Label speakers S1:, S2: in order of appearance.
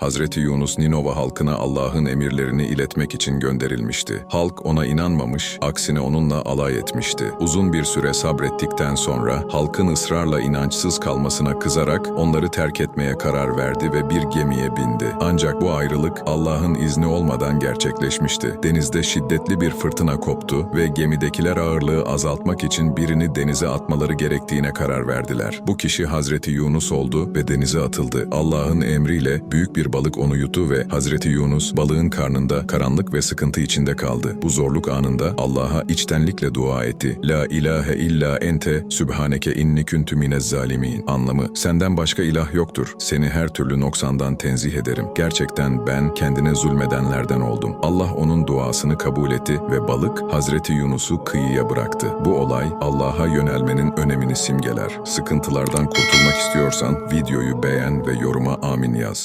S1: Hazreti Yunus Ninova halkına Allah'ın emirlerini iletmek için gönderilmişti. Halk ona inanmamış, aksine onunla alay etmişti. Uzun bir süre sabrettikten sonra halkın ısrarla inançsız kalmasına kızarak onları terk etmeye karar verdi ve bir gemiye bindi. Ancak bu ayrılık Allah'ın izni olmadan gerçekleşmişti. Denizde şiddetli bir fırtına koptu ve gemidekiler ağırlığı azaltmak için birini denize atmaları gerektiğine karar verdiler. Bu kişi Hazreti Yunus oldu ve denize atıldı. Allah'ın emriyle büyük bir balık onu yuttu ve Hazreti Yunus balığın karnında karanlık ve sıkıntı içinde kaldı. Bu zorluk anında Allah'a içtenlikle dua etti. La ilahe illa ente sübhaneke inni kuntu minez zalimin. Anlamı senden başka ilah yoktur. Seni her türlü noksandan tenzih ederim. Gerçekten ben kendine zulmedenlerden oldum. Allah onun duasını kabul etti ve balık Hazreti Yunus'u kıyıya bıraktı. Bu olay Allah'a yönelmenin önemini simgeler. Sıkıntılardan kurtulmak istiyorsan videoyu beğen ve yoruma amin yaz.